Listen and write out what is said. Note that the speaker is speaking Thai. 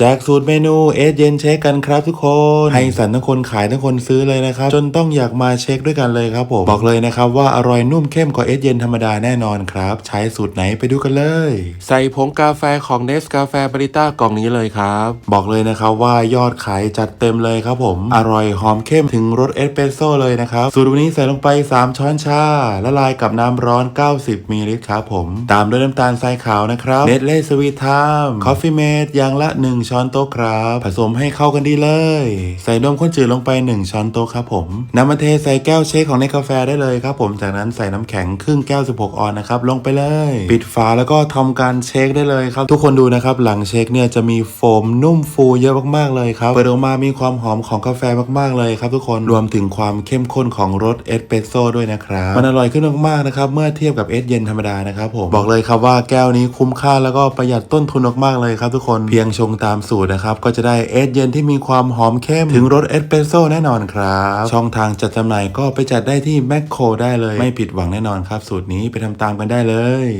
แจกสูตรเมนูเอสเย็นเช็คกันครับทุกคนให้สันทั้งคนขายทั้งคนซื้อเลยนะครับ จนต้องอยากมาเช็คด้วยกันเลยครับผมบอกเลยนะครับว่าอร่อยนุ่มเข้มกว่าเอสเย็นธรรมดาแน่นอนครับ ใช้สูตรไหนไปดูกันเลย ใส่ผงกาแฟของเนสกาแฟบริต้ากล่องนี้เลยครับ บอกเลยนะครับว่ายอดขายจัดเต็มเลยครับผม อร่อยหอมเข้มถึงรสเอสเปรสโซ่เลยนะครับสูตรวันนี้ใส่ลงไป 3 ช้อนชาละลายกับน้ำร้อน 90มิลลิลิตรครับผม ตามด้วยน้ำตาลทรายขาวนะครับเน t เล่สวีทไทม์คอฟฟี่เมดอย่างละ1ช้อนโต๊ะครับ ผสมให้เข้ากันดีเลย ใส่นมข้นจืดลงไป 1 ช้อนโต๊ะครับผมนำมาเทใส่แก้วเชคของในกาแฟได้เลยครับผมจากนั้นใส่น้ำแข็งครึ่งแก้ว 16 ออนนะครับลงไปเลย ปิดฝาแล้วก็ทำการเชคได้เลยครับ ทุกคนดูนะครับหลังเชคเนี่ยจะมีโฟมนุ่มฟูเยอะมากๆเลยครับเปิดออกมามีความหอมของกาแฟมากๆเลยครับทุกคนรวมถึงความเข้มข้นของรสเอสเปรสโซ่ด้วยนะครับมันอร่อยขึ้นมากๆนะครับเมื่อเทียบกับเอสเย็นธรรมดานะครับผมบอกเลยครับว่าแก้วนี้คุ้มค่าแล้วก็ประหยัดต้นทุนมากๆเลยครับทุกคนเพียงชงตามสูตรนะครับ ก็จะได้เอสเย็นที่มีความหอมเข้ม ถึงรสเอสเปรสโซ่แน่นอนครับ ช่องทางจัดจำหน่ายก็ไปจัดได้ที่แมคโครได้เลย ไม่ผิดหวังแน่นอนครับ สูตรนี้ไปทำตามกันได้เลย